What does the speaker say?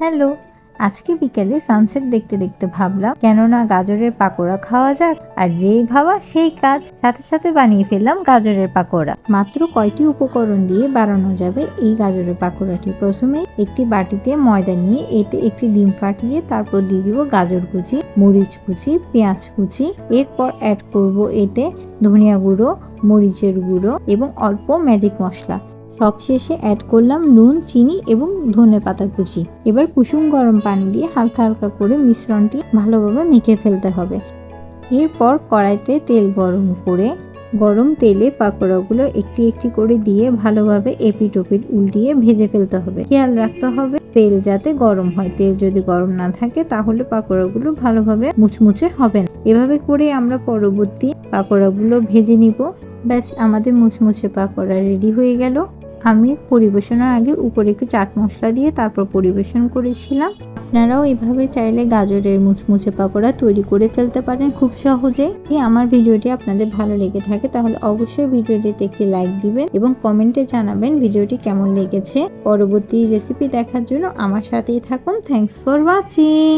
Hello, আজকে বিকেলে sunset দেখতে দেখতে ভাবলাম, কেননা গাজরের পাকোড়া খাওয়া যাক, আর যেই ভাবা সেই কাজ, সাথে সাথে বানিয়ে ফেললাম গাজরের পাকোড়া। মাত্র কয়টি উপকরণ দিয়ে বানানো যাবে এই গাজরের পাকোড়াটি? প্রথমে একটি বাটিতে ময়দা নিয়ে এতে একটি ডিম ফাটিয়ে তারপর দিয়ে দিব গাজর কুচি, মরিচ কুচি, পেঁয়াজ কুচি। এরপর অ্যাড করব এতে ধনিয়া গুঁড়ো, মরিচের গুঁড়ো এবং অল্প ম্যাজিক মশলা। সবশেষে অ্যাড করলাম নুন, চিনি এবং ধনে পাতা কুচি। এবার কুসুম গরম পানি দিয়ে হালকা হালকা করে মিশ্রণটি ভালোভাবে মেখে ফেলতে হবে। এরপর কড়াইতে তেল গরম করে গরম তেলে পাকোড়াগুলো একটি একটি করে দিয়ে ভালোভাবে এপিট ওপিট উল্টিয়ে ভেজে ফেলতে হবে। খেয়াল রাখতে হবে তেল যাতে গরম হয়। তেল যদি গরম না থাকে তাহলে পাকোড়াগুলো ভালোভাবে মুচমুচে হবে না। এভাবে করে আমরা পরবর্তী পাকোড়াগুলো ভেজে নিব। ব্যাস, আমাদের মুচমুচে পাকোড়া রেডি হয়ে গেল। আমি পরিবেশনের আগে উপরে একটু চাট মশলা দিয়ে তারপর পরিবেশন করেছিলাম। আপনারাও এভাবে চাইলে গাজরের মুচমুচে পাকোড়া তৈরি করে ফেলতে পারেন খুব সহজেই। এই আমার ভিডিওটি আপনাদের ভালো লেগে থাকে তাহলে অবশ্যই ভিডিওটিতে একটি লাইক দিবেন এবং কমেন্টে জানাবেন ভিডিওটি কেমন লেগেছে। পরবর্তী রেসিপি দেখার জন্য আমার সাথেই থাকুন। Thanks for watching